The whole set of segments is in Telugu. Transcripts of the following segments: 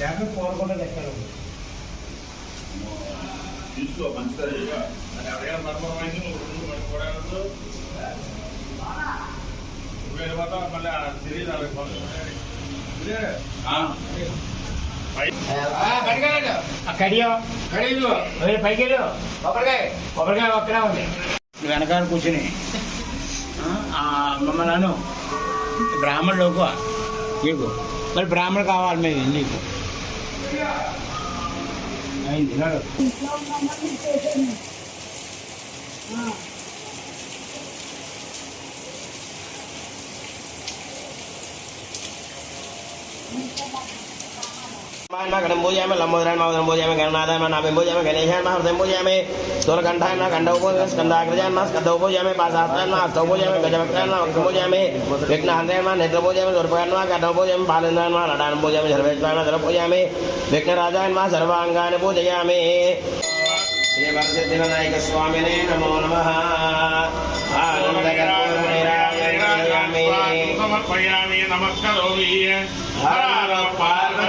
యాభై కోరకుండా లెక్కలు తీసుకో. అది అడగాలి మరమరం అయితే నువ్వు మళ్ళీ కడియో? కడియో పైకి కొబ్బరికాయ. కొబ్బరికాయ ఒక్కడే ఉంది. వెనకాల కూర్చుని మమ్మల్ని బ్రాహ్మణులకు నీకు. మరి బ్రాహ్మణుడు కావాలి మేము నీకు. అయింది నడు. గణం పూజయామి లంబోదరాన్ని మాదరం పూజయామి గణనాథాన్ని నాభం పూజయామి గణేశాన్ని హృదయం పూజయామి స్థూలకంఠాన్ని కంఠ పూజయామి స్కందాగ్రజాన్ని స్కందౌ పూజయామి పాశాస్త్రాన్ని హస్తౌ పూజయామి గజవక్రాన్ని వక్ర పూజయామి విఘ్నహంత్రాన్ని నేత్ర పూజయామి దుర్పకాన్ని కఠ పూజయామి బాలేంద్రాన్ని నడాన్ని పూజయామి సర్వేశ్వరాన్ని ధర పూజయామి విఘ్నరాజాన్ని సర్వాంగాన్ని పూజయామి శ్రీ వరసిద్ధివినాయక స్వామినే నమో నమ ఆనందకర్పూరమణిరాజయామి సమర్పయామి నమస్కరోమి హర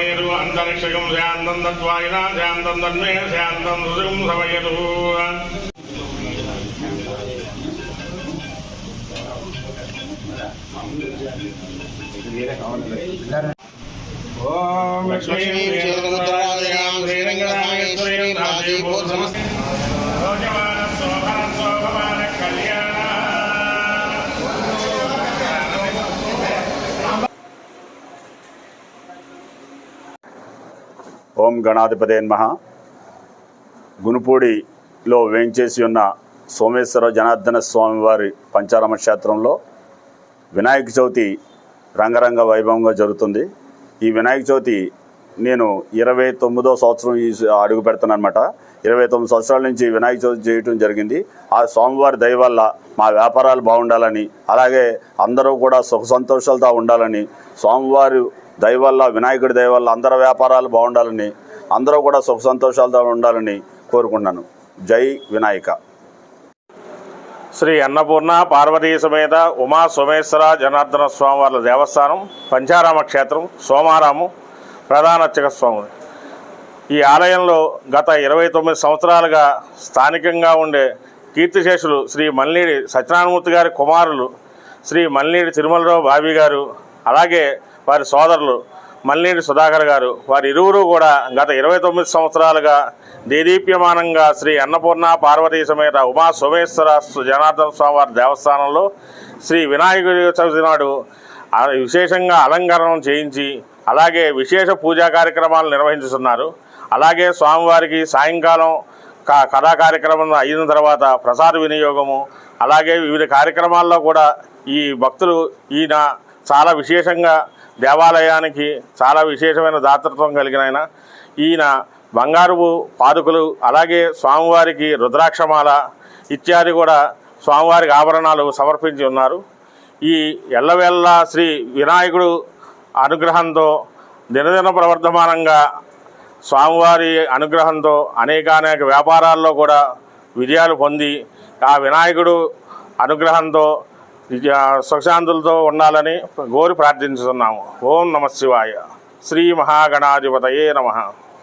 కి అంతరిక్షకం శాంతం తత్వాయిన శాంతం తన్మే శాంతం సుఖం సమయతు ఓం లక్ష్మీ ఓం గణాధిపతే నమః. గునుపూడిలో వేంచేసి ఉన్న సోమేశ్వర జనార్దన స్వామివారి పంచారామ క్షేత్రంలో వినాయక చవితి రంగరంగ వైభవంగా జరుగుతుంది. ఈ వినాయక చవితి నేను ఇరవై తొమ్మిదో సంవత్సరం ఈ అడుగు పెడతానమాట ఇరవై తొమ్మిది సంవత్సరాల నుంచి వినాయక చవితి చేయటం జరిగింది. ఆ స్వామివారి దయ వల్ల మా వ్యాపారాలు బాగుండాలని అలాగే అందరూ కూడా సుఖ సంతోషాలతో ఉండాలని స్వామివారి దయ వల్ల వినాయకుడి దయ వల్ల అందరి వ్యాపారాలు బాగుండాలని అందరూ కూడా సుఖ సంతోషాలతో ఉండాలని కోరుకున్నాను జై వినాయక. శ్రీ అన్నపూర్ణ పార్వతీ సమేత ఉమా సోమేశ్వర జనార్దన స్వామివార్ల దేవస్థానం పంచారామ క్షేత్రం సోమారాము ప్రధాన అర్చక ఈ ఆలయంలో గత ఇరవై తొమ్మిది సంవత్సరాలుగా స్థానికంగా ఉండే కీర్తిశేషులు శ్రీ మల్లీడి సత్యనారాయణమూర్తి గారి కుమారులు శ్రీ మల్లీడి తిరుమలరావు బాబీ గారు అలాగే వారి సోదరులు మల్లేడు సుధాకర్ గారు వారి ఇరువురు కూడా గత ఇరవై తొమ్మిది సంవత్సరాలుగా దేదీప్యమానంగా శ్రీ అన్నపూర్ణ పార్వతీ సమేత ఉమా సోమేశ్వర జనార్దన స్వామివారి దేవస్థానంలో శ్రీ వినాయకుడి చవితి నాడు విశేషంగా అలంకరణం చేయించి అలాగే విశేష పూజా కార్యక్రమాలు నిర్వహించుతున్నారు. అలాగే స్వామివారికి సాయంకాలం కా కథా కార్యక్రమం అయిన తర్వాత ప్రసాద వినియోగము అలాగే వివిధ కార్యక్రమాల్లో కూడా ఈ భక్తులు ఈయన చాలా విశేషంగా దేవాలయానికి చాలా విశేషమైన దాతృత్వం కలిగిన ఆయన. ఈయన బంగారుపు పాదుకులు అలాగే స్వామివారికి రుద్రాక్షమాల ఇత్యాది కూడా స్వామివారికి ఆభరణాలు సమర్పించి ఉన్నారు. ఈ ఎల్లవేళ్ళ శ్రీ వినాయకుడు అనుగ్రహంతో దినదిన ప్రవర్ధమానంగా స్వామివారి అనుగ్రహంతో అనేకానేక వ్యాపారాల్లో కూడా విజయాలు పొంది ఆ వినాయకుడు అనుగ్రహంతో సుఖశాంతులతో ఉండాలని కోరి ప్రార్థించుతున్నాము. ఓం నమ శివాయ. శ్రీ మహాగణాధిపతయే నమ.